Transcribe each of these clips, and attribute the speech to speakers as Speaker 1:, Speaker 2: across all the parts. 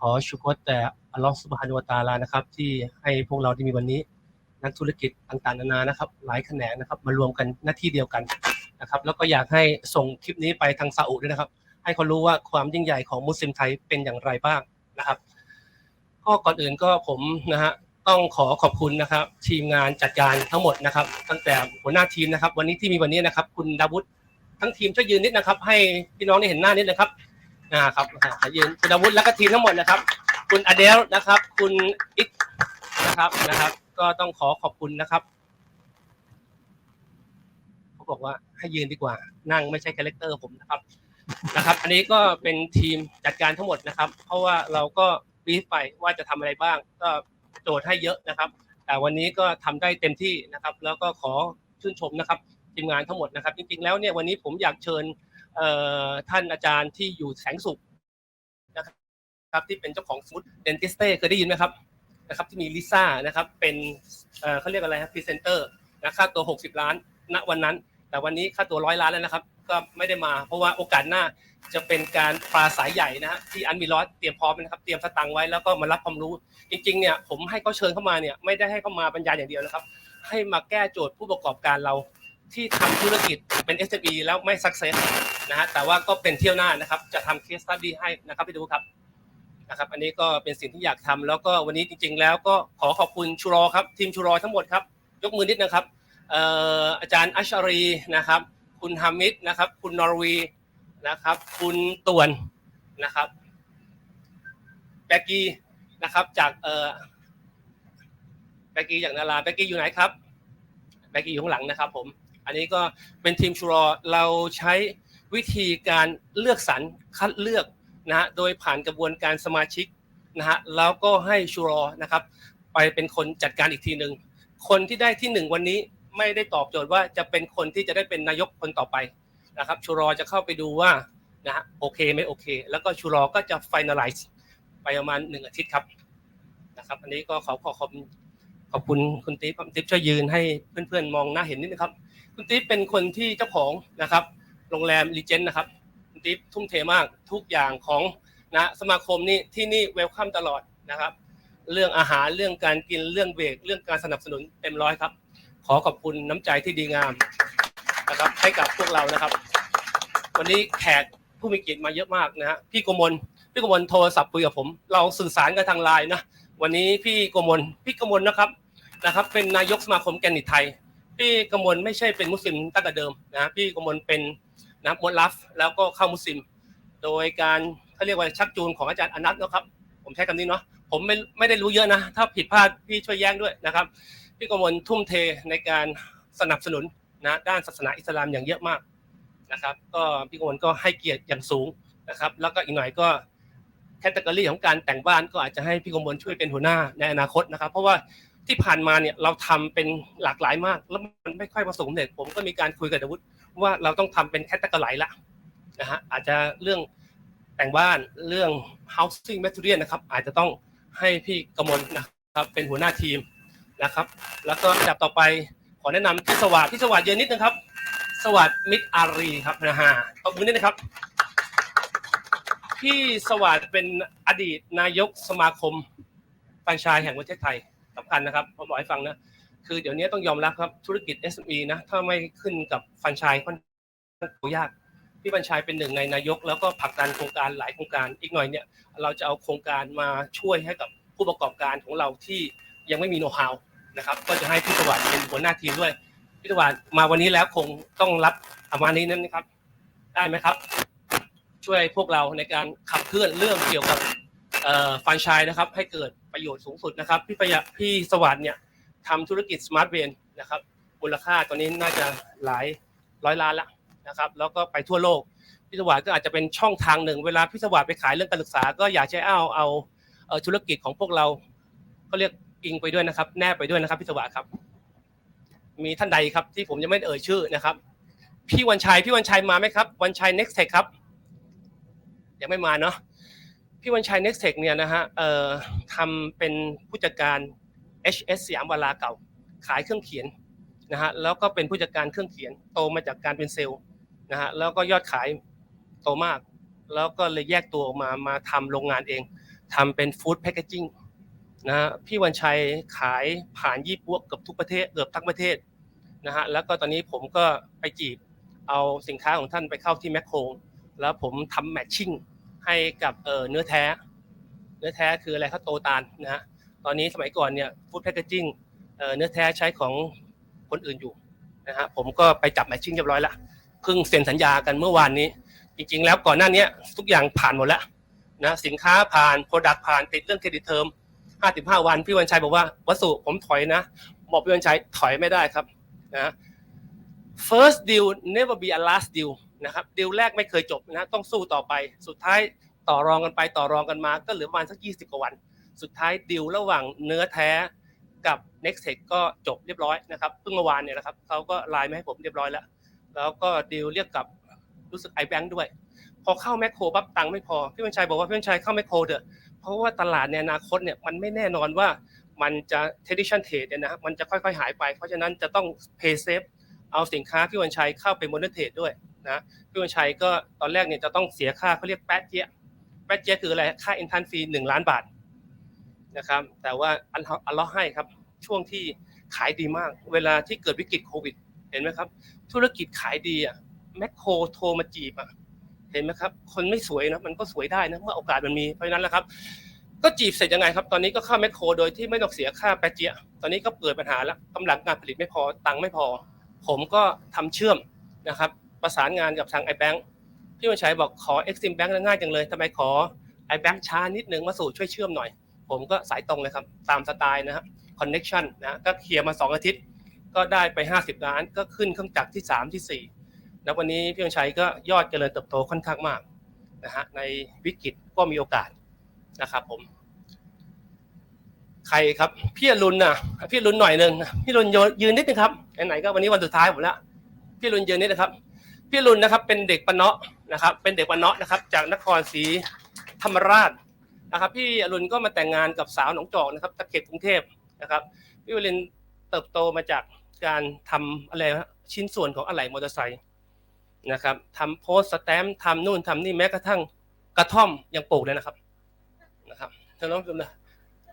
Speaker 1: ขอชุกรแต่อัลลอฮฺสุบฮานุวะตาลานะครับ ที่ให้พวกเราที่มีวันนี้ นักธุรกิจต่างๆนานานะครับ หลายแขนงนะครับ มารวมกันหน้าที่เดียวกันนะครับ แล้วก็อยากให้ส่งคลิปนี้ไปทางซาอุด้วยนะครับ ให้เขารู้ว่าความยิ่งใหญ่ของมุสลิมไทยเป็นอย่างไรบ้างนะครับก็ก่อนอื่นก็ผมนะฮะต้องขอขอบคุณนะครับ ทีมงานจัดการทั้งหมดนะครับ ตั้งแต่หัวหน้าทีมนะครับ วันนี้ที่มีวันนี้นะครับ คุณดาวุฒิทั้งทีมช่วยยืนนิดนะครับ ให้พี่น้องได้เห็นหน้านิดนะครับ นะครับขอยืนคุณดาวุฒิแล้วก็ทีมทั้งหมดนะครับ คุณอเดลนะครับ คุณอิกนะครับนะครับ ก็ต้องขอขอบคุณนะครับเขาบอกว่าให้ยืนดีกว่า นั่งไม่ใช่คาแรคเตอร์ผมนะครับนะครับ อันนี้ก็เป็นทีมจัดการทั้งหมดนะครับ เพราะว่าเราก็บีฟไปว่าจะทำอะไรบ้าง ก็โจทย์ให้เยอะนะครับ แต่วันนี้ก็ทำได้เต็มที่นะครับ แล้วก็ขอชื่นชมนะครับทีมงานทั้งหมดนะครับ จริงๆแล้วเนี่ยวันนี้ผมอยากเชิญ ท่านอาจารย์ที่อยู่แสงสุขนะครับที่เป็นเจ้าของฟู้ดเดนติสเต้เคยได้ยินไหมครับนะครับที่มีลิซ่านะครับเป็นเขาเรียกอะไรครับพรีเซนเตอร์นะค่าตัว 60 ล้านณวันนั้น แต่วันนี้ค่าตัวร้อยล้านแล้วนะครับ ก็ไม่ได้มาเพราะว่าโอกาสหน้าจะเป็นการปราศัยใหญ่นะฮะที่อันมีรอสเตรียมพร้อมนะครับเตรียมสตังค์ไว้แล้วก็มารับความรู้ จริงๆเนี่ยผมให้เขาเชิญเข้ามาเนี่ยไม่ได้ให้เขามาบรรยายอย่างเดียวนะครับ ให้มาแก้โจทย์ผู้ประกอบการเราที่ทำธุรกิจเป็น SME แล้วไม่ success นะฮะแต่ว่าก็เป็นเที่ยวหน้านะครับ จะทำ case study ให้นะครับไปดูครับนะครับ อันนี้ก็เป็นสิ่งที่อยากทำแล้วก็วันนี้จริง ๆ แล้วก็ขอขอบคุณชูรอครับ ทีมชูรอทั้งหมดครับ ยกมือนิดนะครับอาจารย์อัชรีนะครับ คุณฮามิดนะครับ คุณนอร์วีนะครับ คุณตวนนะครับแบกกี้นะครับ จากเออแบกกี้จากนาราแบกกี้อยู่ไหนครับแบกกี้อยู่ข้างหลังนะครับ ผม อันนี้ก็เป็นทีมชูรอเราใช้ วิธีการเลือกสรรคัดเลือกนะฮะโดยผ่านกระบวนการสมาชิกนะฮะแล้วก็ให้ชูรอนะครับ ไปเป็นคนจัดการอีกทีหนึ่งคนที่ได้ที่หนึ่งวันนี้ไม่ได้ตอบโจทย์ว่าจะเป็นคนที่จะได้เป็นนายกคนต่อไปนะครับชูรอจะเข้าไปดูว่านะฮะโอเคไม่โอเค แล้วก็ชูรอก็จะ finalize ไปประมาณหนึ่งอาทิตย์ครับนะครับ อันนี้ก็ขอขอขอบขอบคุณคุณติ๊บคุณติ๊บช่วยยืนให้เพื่อนๆมองหน้าเห็นนิดนะครับ คุณติ๊บเป็นคนที่เจ้าของนะครับ โรงแรมรีเจนนะครับคุณติ๊บทุ่มเทมากทุกอย่างของนะสมาคมนี่ที่นี่เวลคัมตลอดนะครับ เรื่องอาหารเรื่องการกินเรื่องเบรกเรื่องการสนับสนุนเต็มร้อยครับ ขอขอบคุณน้ำใจที่ดีงามนะครับให้กับพวกเรานะครับ วันนี้แขกผู้มีเกียรติมาเยอะมากนะฮะพี่โกมลพี่โกมลโทรศัพท์คุยกับผม เราสื่อสารกันทางไลน์นะวันนี้พี่โกมลพี่โกมลนะครับนะครับ เป็นนายกสมาคมแกนิตไทย พี่กมลไม่ใช่เป็นมุสลิมตั้งแต่เดิมนะพี่กมลเป็น นะมุสลัฟแล้วก็เข้ามุสลิม โดยการเขาเรียกว่าชักจูงของอาจารย์อนัทนะครับ ผมใช้คำนี้เนาะผมไม่ไม่ได้รู้เยอะนะ ถ้าผิดพลาดพี่ช่วยแย้งด้วยนะครับ พี่กมลทุ่มเทในการสนับสนุนนะด้านศาสนาอิสลามอย่างเยอะมากนะครับ ก็พี่กมลก็ให้เกียรติอย่างสูงนะครับ แล้วก็อีกหน่อยก็แคตตากรีของการแต่งบ้านก็อาจจะให้พี่กมลช่วยเป็นหัวหน้าในอนาคตนะครับ เพราะว่า ที่ผ่านมาเนี่ยเราทำเป็นหลากหลายมาก แล้วมันไม่ค่อยประสบความเร็จผมก็มีการคุยกับดาวุฒิว่าเราต้องทำเป็นแคตตากรีละนะฮะอาจจะเรื่องแต่งบ้านเรื่อง housing material นะครับอาจจะต้องให้พี่กมลนะครับเป็นหัวหน้าทีมนะครับ แล้วก็อันดับต่อไปขอแนะนำพี่สวัสดิ์พี่สวัสดิ์เยอะนิดนึงครับ สวัสดิ์มิตรอารีครับนะฮะขอบคุณนิดนะครับ พี่สวัสดิ์เป็นอดีตนายกสมาคมแฟรนไชส์แห่งประเทศไทย สำคัญนะครับผมบอกให้ฟังนะคือเดี๋ยวนี้ต้องยอมรับครับธุรกิจ SME นะถ้าไม่ขึ้นกับฟรนชส์ค่อนข้างยากพี่บัญชัยเป็นหนึ่งในนายก แล้วก็ผลักดันโครงการหลายโครงการอีกหน่อยเนี่ย เราจะเอาโครงการมาช่วยให้กับผู้ประกอบการของเราที่ยังไม่มีโน้ตฮาวนะครับ ก็จะให้พี่สวัสดิ์เป็นหัวหน้าทีมด้วยพี่สวัสดิ์มาวันนี้แล้วคงต้องรับประมาณนี้นั่นนะครับ ได้ไหมครับ ช่วยพวกเราในการขับเคลื่อนเรื่องเกี่ยวกับเอ่อฟรนชส์นะครับ ให้เกิด ประโยชน์สูงสุดนะครับ พี่ประหยัดพี่สวัสด์เนี่ยทำธุรกิจสมาร์ทเวนนะครับมูลค่าตอนนี้น่าจะหลายร้อยล้านละนะครับ แล้วก็ไปทั่วโลกพี่สวัสด์ก็อาจจะเป็นช่องทางหนึ่ง เวลาพี่สวัสด์ไปขายเรื่องการศึกษา ก็อยากจะเอาเอาธุรกิจของพวกเรา ก็เรียกอิงไปด้วยนะครับ แนบไปด้วยนะครับพี่สวัสด์ครับ มีท่านใดครับที่ผมยังไม่เอ่ยชื่อนะครับ พี่วันชัยพี่วันชัยมาไหมครับ วันชัย next tech ครับยังไม่มาเนาะ พี่วันชัย next tech เนี่ยนะฮะเอ่อทำเป็นผู้จัดการ HS สยามวาลาเก่า ขายเครื่องเขียนนะฮะแล้วก็เป็นผู้จัดการเครื่องเขียน โตมาจากการเป็นเซลล์นะฮะแล้วก็ยอดขายโตมาก แล้วก็เลยแยกตัวออกมามาทำโรงงานเองทำเป็นฟู้ดแพคเกจิ้งนะฮะพี่วันชัยขายผ่านยี่ปัวเกือบทุกประเทศเกือบทั้งประเทศนะฮะแล้วก็ตอนนี้ผมก็ไปจีบเอาสินค้าของท่านไปเข้าที่แมคโครแล้วผมทำแมทชิ่ง ให้กับเเนื้อแท้ เนื้อแท้คืออะไรครับโตตาลนะฮะตอนนี้สมัยก่อนเนี่ยฟู้ดแพคเกจิ้งเนื้อแท้ใช้ของคนอื่นอยู่นะฮะผมก็ไปจับแมทชิ่งเรียบร้อยละเพิ่งเซ็นสัญญากันเมื่อวานนี้ จริง ๆ แล้วก่อนหน้านี้ทุกอย่างผ่านหมดแล้วนะสินค้าผ่านโปรดักผ่านติดเรื่องเครดิตเทอม55 วันพี่วันชัยบอกว่าวัสดุผมถอยนะบอกพี่วันชัยถอยไม่ได้ครับนะ first deal never be a last deal นะครับดีลแรกไม่เคยจบนะต้องสู้ต่อไป สุดท้ายต่อรองกันไปต่อรองกันมา ก็เหลือประมาณสัก 20 กว่าวัน สุดท้ายดีลระหว่างเนื้อแท้กับ Next Tech ก็จบเรียบร้อยนะครับเพิ่งเมื่อวานเนี่ยนะครับเขาก็ไลน์มาให้ผมเรียบร้อยแล้ว แล้วก็ดีลเรียกกับรู้สึกไอแบงค์ด้วย พอเข้าแมคโครปั๊บตังค์ไม่พอพี่วันชัยบอกว่าพี่วันชัยเข้าแมคโครเถอะเพราะว่าตลาดในอนาคตเนี่ยมันไม่แน่นอนว่ามันจะ tradition trade เนี่ยนะมันจะค่อยๆ หายไป เพราะฉะนั้นจะต้อง pay safe เอาสินค้าพี่วันชัยเข้าไป modern trade ด้วยนะพี่วันชัยก็ตอนแรกเนี่ยจะต้องเสียค่าเขาเรียกแป๊ดเจี๊ยแป๊ดเจี๊ยคืออะไรค่า intern fee หนึ่งล้านบาทนะครับแต่ว่าอันอัลลาะห์ให้ครับช่วงที่ขายดีมาก เวลาที่เกิดวิกฤตโควิด เห็นไหมครับ ธุรกิจขายดีอะแมคโครโทรมาจีบอะเห็นไหมครับ คนไม่สวยนะมันก็สวยได้นะเมื่อโอกาสมันมีเพราะนั้นแหละครับ ก็จีบเสร็จยังไงครับ ตอนนี้ก็เข้าแมคโครโดยที่ไม่ต้องเสียค่าแปดเจียตอนนี้ก็เกิดปัญหาแล้วกำลังการผลิตไม่พอตังค์ไม่พอ ผมก็ทำเชื่อมนะครับประสานงานกับทางไอแบงค์พี่วันชัยบอกขอ Exim Bank ง่ายจังเลยทำไมขอ i Bank ช้านิดนึงมาสู่ช่วยเชื่อมหน่อย ผมก็สายตรงเลยครับ ตามสไตล์นะครับ Connection นะก็เคลียร์มา 2 อาทิตย์ ก็ได้ไป 50 ล้าน ก็ขึ้นเครื่องจักรที่ 3 ที่ 4 แล้ววันนี้พี่วันชัยก็ยอดเจริญเติบโตค่อนข้างมากนะฮะในวิกฤตก็มีโอกาสนะครับผม ใครครับพี่อรุณน่ะพี่อรุณหน่อยหนึ่งพี่อรุณยืนนิดนึงครับไหนๆก็วันนี้วันสุดท้ายผมแล้วพี่อรุณยืนนิดนะครับพี่อรุณนะครับเป็นเด็กปะเนาะนะครับ เป็นเด็กปะเนาะนะครับ จากนครศรีธรรมราชนะครับ พี่อรุณก็มาแต่งงานกับสาวหนองจอกนะครับตะเข็บกรุงเทพนะครับพี่อรุณเติบโตมาจากการทำอะไรชิ้นส่วนของอะไหล่มอเตอร์ไซค์นะครับทำโพสต์สแตมป์ทำนู่นทำนี่แม้กระทั่งกระท่อมยังปลูกเลยนะครับนะครับท่านน้องดูนะ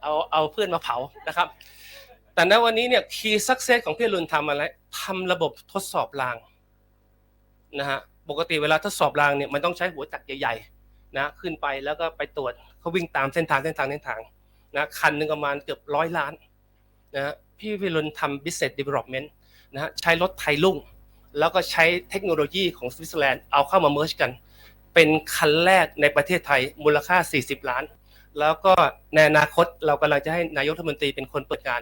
Speaker 1: เอาเอาเพื่อนมาเผานะครับ แต่ณวันนี้เนี่ยคีย์สักเซสของพี่อรุณทำอะไรทำระบบทดสอบรางนะฮะปกติเวลาทดสอบรางเนี่ยมันต้องใช้หัวจักรใหญ่ๆนะขึ้นไปแล้วก็ไปตรวจเขาวิ่งตามเส้นทางเส้นทางเส้นทางนะคันหนึ่งประมาณเกือบร้อยล้านนะฮะพี่วิรุณทำ business development นะฮะใช้รถไทยลุ่ง แล้วก็ใช้เทคโนโลยีของสวิตเซอร์แลนด์เอาเข้ามาเมิร์ชกัน เป็นคันแรกในประเทศไทยมูลค่า 40 ล้าน แล้วก็ในอนาคตเรากำลังจะให้นายกรัฐมนตรีเป็นคนเปิดงาน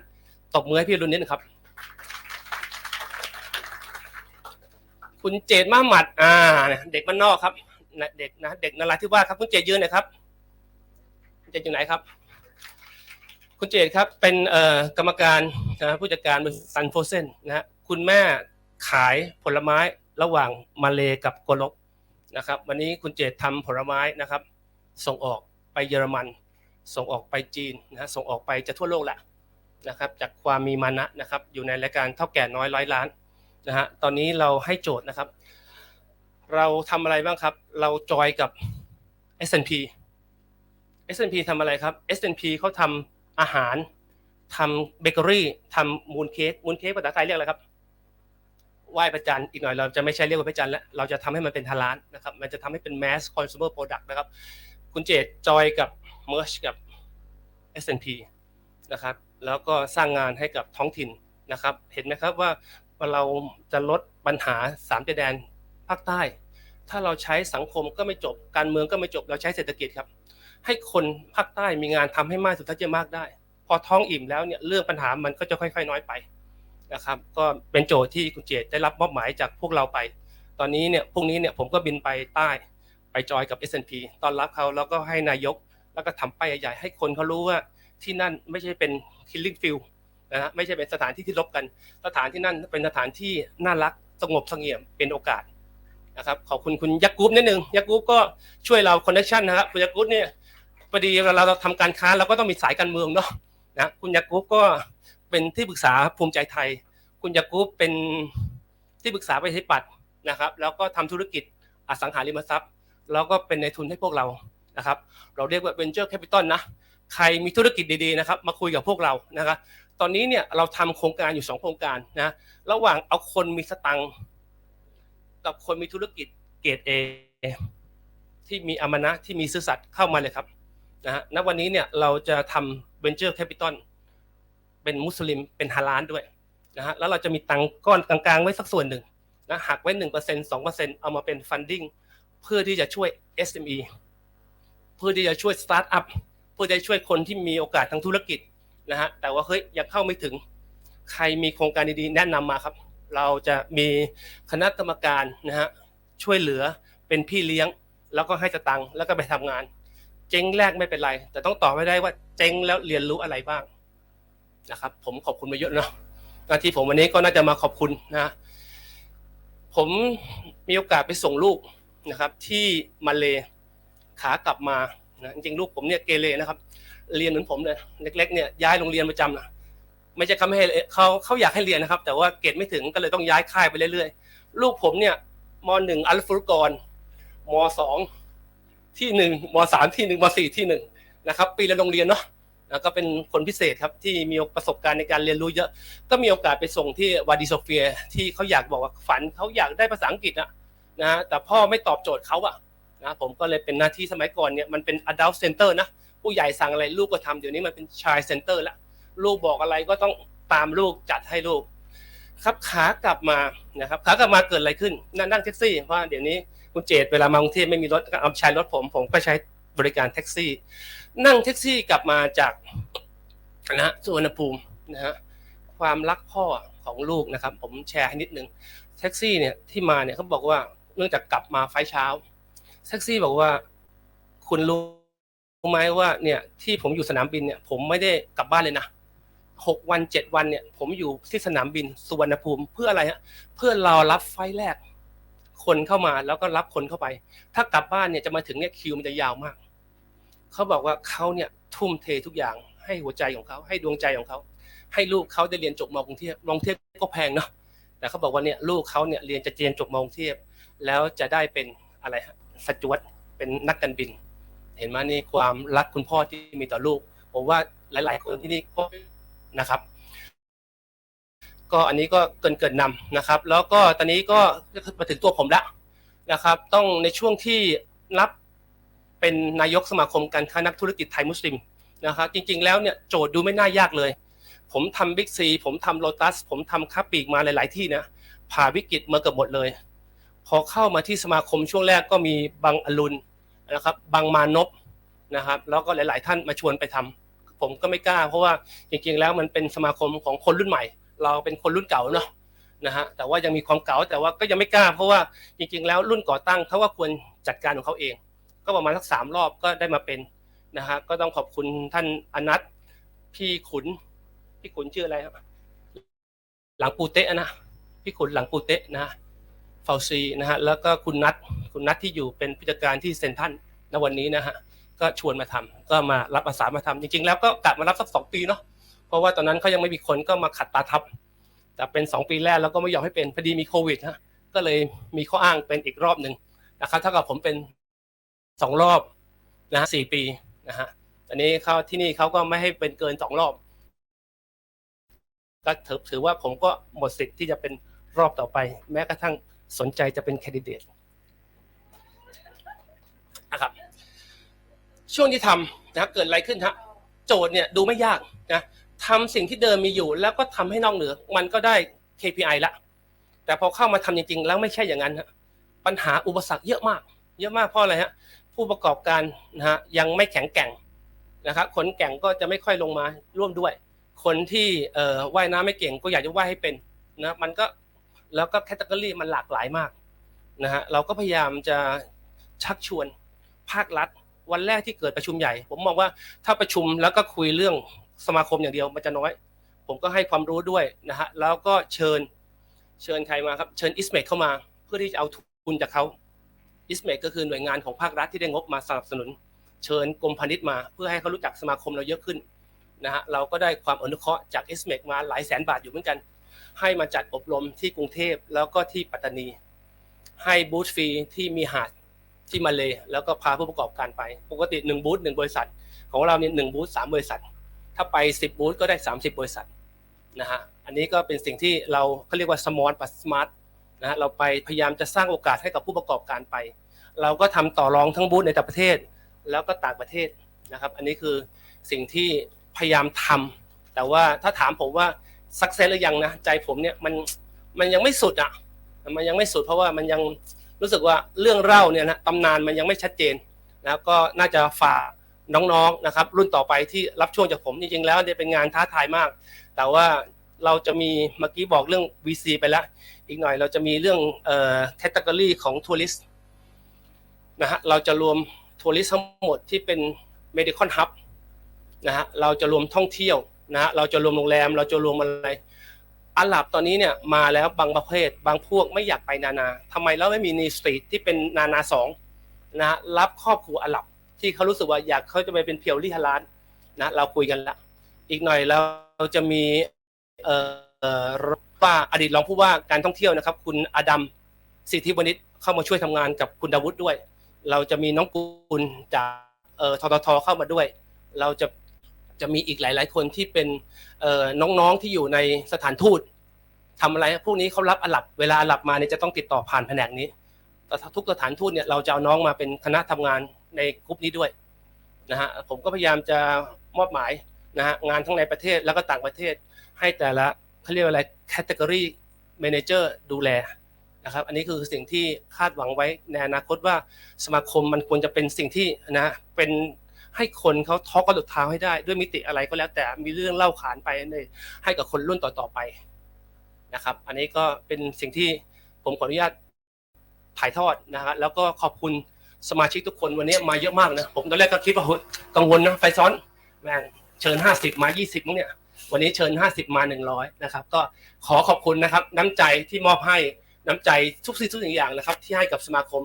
Speaker 1: ตบมือให้พี่รุ่นนิดนะครับ คุณเจตมาหมัด อ่า เด็กบ้านนอกครับเด็กนะเด็กนราธิวาสครับ คุณเจตยืนหน่อยครับคุณเจตอยู่ไหนครับ คุณเจตครับ เป็นเอ่อกรรมการนะผู้จัดการบริษัทซันโฟเซนนะฮะคุณแม่ขายผลไม้ระหว่างมาเลกับโกลกนะครับ วันนี้คุณเจตทำผลไม้นะครับ ส่งออกไปเยอรมัน ส่งออกไปจีนนะฮะส่งออกไปจะทั่วโลกแหละนะครับจากความมีมานะนะครับอยู่ในรายการเท่าแก่น้อยร้อยล้านนะฮะตอนนี้เราให้โจทย์นะครับ เราทำอะไรบ้างครับ เราจอยกับ S&P S&P ทำอะไรครับ S&P เขาทำอาหารทำเบเกอรี่ทำมูนเค้กมูนเค้กภาษาไทยเรียกอะไรครับไหว้พระจันทร์อีกหน่อยเราจะไม่ใช่เรียกว่าพระจันทร์แล้วเราจะทำให้มันเป็นทาร้านนะครับมันจะทำให้เป็น mass consumer product นะครับ คุณเจตจอยกับ merge กับ S&P นะครับแล้วก็สร้างงานให้กับท้องถิ่นนะครับ เห็นไหมครับว่าเราจะลดปัญหาสามชาแดนภาคใต้ ถ้าเราใช้สังคมก็ไม่จบ การเมืองก็ไม่จบ เราใช้เศรษฐกิจครับ ให้คนภาคใต้มีงานทำให้มากสุดท่าจะมากได้ พอท้องอิ่มแล้วเนี่ยเรื่องปัญหามันก็จะค่อย ๆ น้อยไปนะครับ ก็เป็นโจทย์ที่คุณเจตได้รับมอบหมายจากพวกเราไป ตอนนี้เนี่ยพรุ่งนี้เนี่ยผมก็บินไปใต้ไปจอยกับ S&P ตอนรับเขาแล้วก็ให้นายก แล้วก็ทำป้ายใหญ่ๆให้คนเขารู้ว่าที่นั่นไม่ใช่เป็น killing field นะฮะไม่ใช่เป็นสถานที่ที่ลบกัน สถานที่นั่นเป็นสถานที่น่ารักสงบเสงี่ยมเป็นโอกาสนะครับขอบคุณคุณยักษ์กรุ๊ปนิดนึงยักษ์กรุ๊ปก็ช่วยเราคอนเนคชั่นนะครับคุณยักษ์กรุ๊ปเนี่ยพอดีเวลาเราทำการค้าเราก็ต้องมีสายการเมืองเนาะนะคุณยักษ์กรุ๊ปก็เป็นที่ปรึกษาภูมิใจไทย คุณยักษ์กรุ๊ปเป็นที่ปรึกษาประชาธิปัตย์นะครับ แล้วก็ทำธุรกิจอสังหาริมทรัพย์ แล้วก็เป็นในทุนให้พวกเรา นะครับเราเรียกว่า venture capital นะใครมีธุรกิจดีๆนะครับมาคุยกับพวกเรานะครับตอนนี้เนี่ยเราทำโครงการอยู่สองโครงการนะระหว่างเอาคนมีสตังค์กับคนมีธุรกิจเกรดเอที่มีอมนะที่มีซื่อสัตย์เข้ามาเลยครับนะฮะณวันนี้เนี่ยเราจะทำ venture capital เป็นมุสลิมเป็นฮาลาลด้วยนะฮะแล้วเราจะมีตังก้อนกลางๆไว้สักส่วนหนึ่งนะหักไว้หนึ่งเปอร์เซ็นต์สองเปอร์เซ็นต์เอามาเป็น funding เพื่อที่จะช่วย SME เพื่อที่จะช่วยสตาร์ทอัพเพื่อจะช่วยคนที่มีโอกาสทางธุรกิจนะฮะแต่ว่าเฮ้ยยังเข้าไม่ถึง ใครมีโครงการดีๆ แนะนำมาครับ เราจะมีคณะกรรมการนะฮะช่วยเหลือเป็นพี่เลี้ยง แล้วก็ให้สตังค์แล้วก็ไปทำงาน เจ๊งแรกไม่เป็นไร แต่ต้องตอบไม่ได้ว่าเจ๊งแล้วเรียนรู้อะไรบ้างนะครับ ผมขอบคุณมาเยอะเนาะหน้าที่ผมวันนี้ก็น่าจะมาขอบคุณนะผมมีโอกาสไปส่งลูกนะครับ ที่มาเล ขากลับมานะจริงๆลูกผมเนี่ยเกเรนะครับ เรียนเหมือนผมเลยเล็ก ๆ เนี่ยย้ายโรงเรียนประจำนะไม่ใช่เขาไม่ให้เขาเขาอยากให้เรียนนะครับ แต่ว่าเกรดไม่ถึงก็เลยต้องย้ายค่ายไปเรื่อยๆ ลูกผมเนี่ยมหนึ่งอัลฟุรกรมสองที่หนึ่งมสามที่หนึ่งมสี่ที่หนึ่งนะครับ ปีละโรงเรียนเนาะแล้วก็เป็นคนพิเศษครับที่มีประสบการณ์ในการเรียนรู้เยอะ ก็มีโอกาสไปส่งที่วาดิโซเฟียที่เขาอยากบอกว่าฝันเขาอยากได้ภาษาอังกฤษนะนะแต่พ่อไม่ตอบโจทย์เขาอะ นะผมก็เลยเป็นหน้าที่สมัยก่อนเนี่ยมันเป็น adult center นะผู้ใหญ่สั่งอะไรลูกก็ทำเดี๋ยวนี้มันเป็น child center แล้วลูกบอกอะไรก็ต้องตามลูกจัดให้ลูก ครับขากลับมานะครับขากลับมาเกิดอะไรขึ้นนั่งแท็กซี่เพราะเดี๋ยวนี้คุณเจตเวลามากรุงเทพไม่มีรถก็เอาใช้รถผม ผมก็ใช้บริการแท็กซี่ นั่งแท็กซี่กลับมาจากนะสุวรรณภูมินะฮะความรักพ่อของลูกนะครับ ผมแชร์ให้นิดนึงแท็กซี่เนี่ยที่มาเนี่ยเขาบอกว่าเนื่องจากกลับมาไฟเช้า แท็กซี่บอกว่า คุณรู้ไหมว่า เนี่ย ที่ผมอยู่สนามบินเนี่ย ผมไม่ได้กลับบ้านเลยนะหกวันเจ็ดวันเนี่ย ผมอยู่ที่สนามบินสุวรรณภูมิเพื่ออะไรฮะเพื่อรอรับไฟแรก คนเข้ามาแล้วก็รับคนเข้าไป ถ้ากลับบ้านเนี่ยจะมาถึงเนี่ยคิวมันจะยาวมากเขาบอกว่าเขาเนี่ยทุ่มเททุกอย่าง ให้หัวใจของเขาให้ดวงใจของเขาให้ลูกเขาได้เรียนจบมกรุงเทพมกรุงเทพก็แพงเนาะแต่เขาบอกว่าเนี่ยลูกเขาเนี่ยเรียนจะเรียนจบมกรุงเทพแล้วจะได้เป็นอะไรฮะ สจวตเป็นนักการบิน เห็นไหมนี่ความรักคุณพ่อที่มีต่อลูก ผมว่าหลาย ๆ คนที่นี่ก็นะครับ ก็อันนี้ก็เกินเกินนำนะครับ แล้วก็ตอนนี้ก็มาถึงตัวผมแล้วนะครับ ต้องในช่วงที่รับเป็นนายกสมาคมการค้านักธุรกิจไทยมุสลิมนะครับจริง ๆ แล้วเนี่ยโจทย์ดูไม่น่ายากเลย ผมทำบิ๊กซีผมทำโลตัส ผมทำค้าปลีกมาหลาย ๆ ที่นะผ่าวิกฤตมาเกือบหมดเลย พอเข้ามาที่สมาคมช่วงแรกก็มีบางอรุณนะครับบางมานพนะครับ แล้วก็หลาย ๆ ท่านมาชวนไปทำผมก็ไม่กล้า เพราะว่าจริง ๆ แล้วมันเป็นสมาคมของคนรุ่นใหม่ เราเป็นคนรุ่นเก่าเนาะนะฮะแต่ว่ายังมีความเก่าแต่ว่าก็ยังไม่กล้า เพราะว่าจริง ๆ แล้วรุ่นก่อตั้งเขาว่าควรจัดการของเขาเอง ก็ประมาณสักสามรอบก็ได้มาเป็นนะฮะก็ต้องขอบคุณท่านอนัทพี่ขุนพี่ขุนชื่ออะไรครับ หลังปูเตะนะพี่ขุนหลังปูเตะนะ ฟาซีนะฮะแล้วก็คุณนัทคุณนัทที่อยู่เป็นผู้จัดการที่เซ็นทรัลณวันนี้นะฮะก็ชวนมาทำก็มารับอาสามาทำจริงๆ แล้วก็กะมารับสักสองปีเนาะเพราะว่าตอนนั้นเขายังไม่มีคนก็มาขัดตาทับ แต่เป็นสองปีแรกแล้วก็ไม่ยอมให้เป็นพอดีมีโควิดฮะก็เลยมีข้ออ้างเป็นอีกรอบหนึ่งนะครับเท่ากับผมเป็นสองรอบนะฮะสี่ปีนะฮะตอนนี้เขาที่นี่เขาก็ไม่ให้เป็นเกินสองรอบ ก็ถือว่าผมก็หมดสิทธิ์ที่จะเป็นรอบต่อไป แม้กระทั่ง สนใจจะเป็นแคนดิเดตนะครับ ช่วงที่ทำนะเกิดอะไรขึ้นฮะโจทย์เนี่ยดูไม่ยากนะทำสิ่งที่เดิมมีอยู่ แล้วก็ทำให้นอกเหนือ มันก็ได้ KPI ละ แต่พอเข้ามาทำจริง ๆ แล้วไม่ใช่อย่างนั้นฮะปัญหาอุปสรรคเยอะมาก เยอะมากเพราะอะไรฮะผู้ประกอบการนะฮะยังไม่แข็งแกร่งนะครับคนแก่งก็จะไม่ค่อยลงมาร่วมด้วย คนที่เอ่อว่ายน้ำไม่เก่งก็อยากจะว่ายให้เป็นนะมันก็ แล้วก็แคตตาล็อมันหลากหลายมากนะฮะเราก็พยายามจะชักชวนภาครัฐ วันแรกที่เกิดประชุมใหญ่ ผมมองว่าถ้าประชุมแล้วก็คุยเรื่องสมาคมอย่างเดียวมันจะน้อย ผมก็ให้ความรู้ด้วยนะฮะแล้วก็เชิญเชิญใครมาครับเชิญอิสเมกเข้ามา เพื่อที่จะเอาทุนจากเขาอิสเมกก็คือหน่วยงานของภาครัฐที่ได้งบมาสนับสนุน เชิญกรมพาณิชย์มา เพื่อให้เขารู้จักสมาคมเราเยอะขึ้นนะฮะเราก็ได้ความอนุเคราะห์จากอิสเมกมาหลายแสนบาทอยู่เหมือนกัน ให้มาจัดอบรมที่กรุงเทพแล้วก็ที่ปัตตานี ให้บูธฟรีที่มีหาดที่มาเลยแล้วก็พาผู้ประกอบการไป ปกติหนึ่งบูธหนึ่งบริษัท ของเราเนี่ยหนึ่งบูธสามบริษัท ถ้าไปสิบบูธก็ได้สามสิบบริษัทนะฮะอันนี้ก็เป็นสิ่งที่เราเขาเรียกว่าสมอลปัสมาร์ทนะฮะเราไปพยายามจะสร้างโอกาสให้กับผู้ประกอบการไป เราก็ทำต่อรองทั้งบูธในต่างประเทศ แล้วก็ต่างประเทศนะครับ อันนี้คือสิ่งที่พยายามทำแต่ว่าถ้าถามผมว่า สักเซสหรือยังนะใจผมเนี่ยมันมันยังไม่สุดอะมันยังไม่สุดเพราะว่ามันยังรู้สึกว่าเรื่องเล่าเนี่ยนะตำนานมันยังไม่ชัดเจนนะก็น่าจะฝากน้องๆนะครับ รุ่นต่อไปที่รับช่วงจากผมจริงๆแล้วเนี่ยเป็นงานท้าทายมาก แต่ว่าเราจะมีเมื่อกี้บอกเรื่อง VC ไปแล้ว อีกหน่อยเราจะมีเรื่องเอ่อแคตตากรีของทัวริสนะฮะเราจะรวมทัวริสทั้งหมดที่เป็น medical hub นะฮะเราจะรวมท่องเที่ยว นะเราจะรวมโรงแรม เราจะรวมอะไรอาหรับตอนนี้เนี่ยมาแล้วบางประเภทบางพวกไม่อยากไปนานาทำไมเราไม่มีนีสตรีทที่เป็นนานาสองนะรับครอบครัวอาหรับที่เขารู้สึกว่าอยากเขาจะไปเป็นเพียวลี่ฮาลานนะเราคุยกันละอีกหน่อยเราจะมีเอ่อว่าอดีตรองผู้ว่าการท่องเที่ยวนะครับ คุณอดัมสิทธิวณิชเข้ามาช่วยทำงานกับคุณดาวุฒิด้วย เราจะมีน้องกุลจากเอ่อทททเข้ามาด้วย เราจะ จะมีอีกหลาย ๆ คนที่เป็นน้องๆที่อยู่ในสถานทูตทำอะไรพวกนี้เขารับอาหรับเวลาอาหรับมาเนี่ยจะต้องติดต่อผ่านแผนกนี้แต่ทุกสถานทูตเนี่ยเราจะเอาน้องมาเป็นคณะทำงานในกลุ่มนี้ด้วยนะฮะผมก็พยายามจะมอบหมายนะฮะงานทั้งในประเทศแล้วก็ต่างประเทศให้แต่ละเขาเรียกว่าอะไรแคตตากรีเมนเจอร์ดูแลนะครับอันนี้คือสิ่งที่คาดหวังไว้ในอนาคตว่าสมาคมมันควรจะเป็นสิ่งที่นะเป็น ให้คนเขาท้อกระดุดเท้าให้ได้ ด้วยมิติอะไรก็แล้ว แต่มีเรื่องเล่าขานไปในให้กับคนรุ่นต่อๆไปนะครับ อันนี้ก็เป็นสิ่งที่ผมขออนุญาตถ่ายทอดนะฮะแล้วก็ขอบคุณสมาชิกทุกคนวันนี้มาเยอะมากนะผมตอนแรกก็คิดว่ากังวลนะไฟซ้อนแม่งเชิญห้าสิบมายี่สิบมั้งเนี่ยวันนี้เชิญ 50 มา 100นะครับก็ขอขอบคุณนะครับ น้ำใจที่มอบให้น้ำใจทุกสิ่งทุกอย่างนะครับ ที่ให้กับสมาคม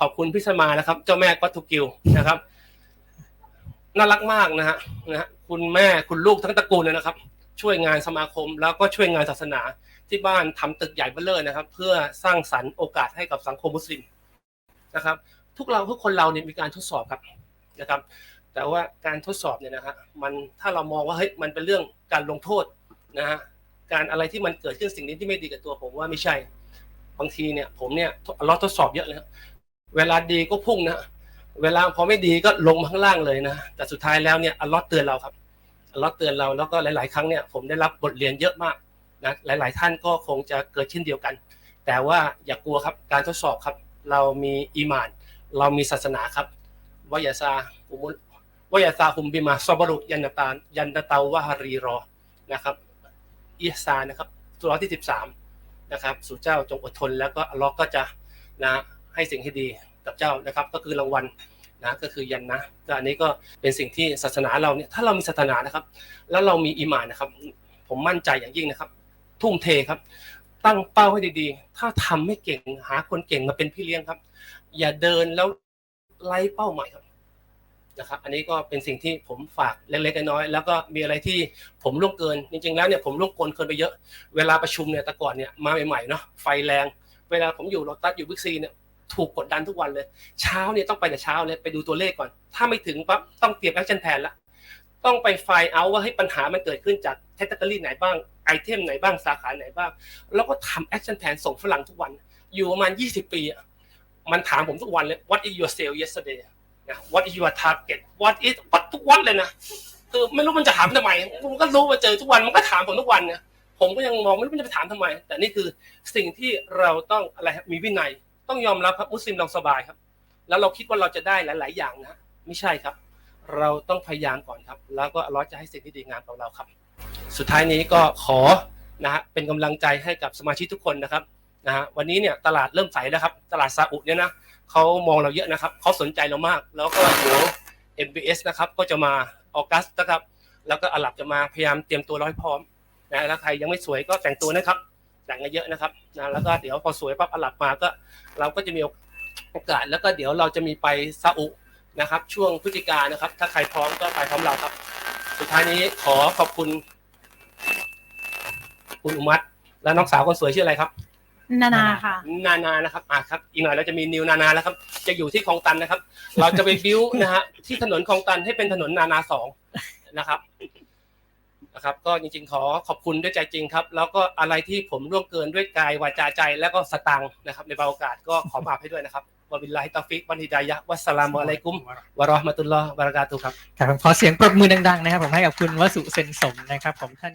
Speaker 1: ขอบคุณพี่สมานะครับ เจ้าแม่ก็ทุกิวนะครับ น่ารักมากนะฮะนะฮะคุณแม่คุณลูกทั้งตระกูลเลยนะครับ ช่วยงานสมาคมแล้วก็ช่วยงานศาสนาที่บ้านทำตึกใหญ่เบ้อเร่อนะครับ เพื่อสร้างสรรค์โอกาสให้กับสังคมมุสลิมนะครับ ทุกเราทุกคนเราเนี่ยมีการทดสอบครับนะครับ แต่ว่าการทดสอบเนี่ยนะฮะมันถ้าเรามองว่าเฮ้ยมันเป็นเรื่องการลงโทษนะฮะการอะไรที่มันเกิดขึ้นสิ่งนี้ที่ไม่ดีกับตัวผมว่าไม่ใช่บางทีเนี่ยผมเนี่ยล็อทดสอบเยอะเลยครับเวลาดีก็พุ่งนะ เวลาพอไม่ดีก็ลงมาข้างล่างเลยนะแต่สุดท้ายแล้วเนี่ยอัลลอฮ์เตือนเราครับอัลลอฮ์เตือนเราแล้วก็หลาย ๆ ครั้งเนี่ยผมได้รับบทเรียนเยอะมากนะหลาย ๆ ท่านก็คงจะเกิดเช่นเดียวกัน แต่ว่าอย่ากลัวครับการทดสอบครับ เรามีอีมาน เรามีศาสนาครับวายาซาอุมุลวายาซาฮุมบิมาซอบรุยันตายันนตาวะฮารีรอนะครับอิฮซานะครับสุรที่สิบสามนะครับ สู่เจ้าจงอดทนแล้วก็อัลลอฮ์ก็จะนะให้สิ่งที่ดี กับเจ้านะครับ ก็คือรางวัลนะก็คือยันนะก็อันนี้ก็เป็นสิ่งที่ศาสนาเราเนี่ยถ้าเรามีศาสนานะครับ แล้วเรามีอีมานนะครับ ผมมั่นใจอย่างยิ่งนะครับ ทุ่มเทครับ ตั้งเป้าให้ดีๆ ถ้าทำไม่เก่งหาคนเก่งมาเป็นพี่เลี้ยงครับ อย่าเดินแล้วไล่เป้าหมายครับนะครับ อันนี้ก็เป็นสิ่งที่ผมฝากเล็กๆน้อยๆแล้วก็มีอะไรที่ผมล่วงเกิน จริงๆแล้วเนี่ยผมล่วงเกินเกินไปเยอะ เวลาประชุมเนี่ยแต่ก่อนเนี่ยมาใหม่ๆเนาะไฟแรง เวลาผมอยู่โรตัสอยู่บิ๊กซีเนี่ย ถูกกดดันทุกวันเลย เช้าเนี่ยต้องไปแต่เช้าเลยไปดูตัวเลขก่อน ถ้าไม่ถึงปั๊บต้องเตรียมแอคชั่นแผนละต้องไปไฟล์เอาว่าให้ปัญหามันเกิดขึ้นจากแคตตาล็อไหนบ้างไอเทมไหนบ้างสาขาไหนบ้าง แล้วก็ทำแอคชั่นแผนส่งฝรั่งทุกวัน อยู่ประมาณ 20 ปีอะมันถามผมทุกวันเลย what is your sale yesterday นะ what is your target what is what ทุกวันเลยนะคือไม่รู้มันจะถามทำไมผมก็รู้ว่าเจอทุกวันมันก็ถามผมทุกวันเนี่ยผมก็ยังมองไม่รู้มันจะไปถามทำไม แต่นี่คือสิ่งที่เราต้องอะไรมีวินัย ต้องยอมรับครับมุสลิมเราสบายครับ แล้วเราคิดว่าเราจะได้หลาย ๆ อย่างนะไม่ใช่ครับ เราต้องพยายามก่อนครับ แล้วก็อัลลอฮ์จะให้สิ่งที่ดีงามกับเราครับ สุดท้ายนี้ก็ขอนะฮะเป็นกำลังใจให้กับสมาชิกทุกคนนะครับนะฮะวันนี้เนี่ยตลาดเริ่มใสแล้วครับ ตลาดซาอุเนี่ยนะเขามองเราเยอะนะครับเขาสนใจเรามาก แล้วก็เดี๋ยว MBS นะครับก็จะมาออกัสนะครับ แล้วก็อาหรับจะมาพยายามเตรียมตัวเราให้พร้อมนะแล้วใครยังไม่สวยก็แต่งตัวนะครับ แต่งกันเยอะนะครับนะแล้วก็เดี๋ยวพอสวยปั๊บอาหรับมาก็ เราก็จะมีโอกาสแล้วก็เดี๋ยวเราจะมีไปซาอุนะครับ ช่วงพฤศจิกายนนะครับ ถ้าใครพร้อมก็ไปพร้อมเราครับ สุดท้ายนี้ขอขอบคุณ คุณอุมัตและน้องสาวคนสวยชื่ออะไรครับ
Speaker 2: นานาค่ะ
Speaker 1: นานานะครับอะครับ อีกหน่อยเราจะมีนิวนานาแล้วครับ จะอยู่ที่คลองตันนะครับ เราจะไปบิ้วนะฮะที่ถนนคลองตันให้เป็นถนนนานาสองนะครับ นะครับก็จริงๆขอขอบคุณด้วยใจจริงครับ แล้วก็อะไรที่ผมร่วงเกินด้วยกายวาจาใจ แล้วก็สตังนะครับในบางโอกาสก็ขอมาให้ด้วยนะครับวบิลลาฮิตอฟิกวันฮิดายะวัสสลามุอะลัยกุมวะราะห์มะตุลลอฮ์วะบะเราะกาตุครับ
Speaker 3: ครับขอเสียงปรบมือดังๆนะครับผมให้กับคุณวสุเซนสมนะครับผมท่าน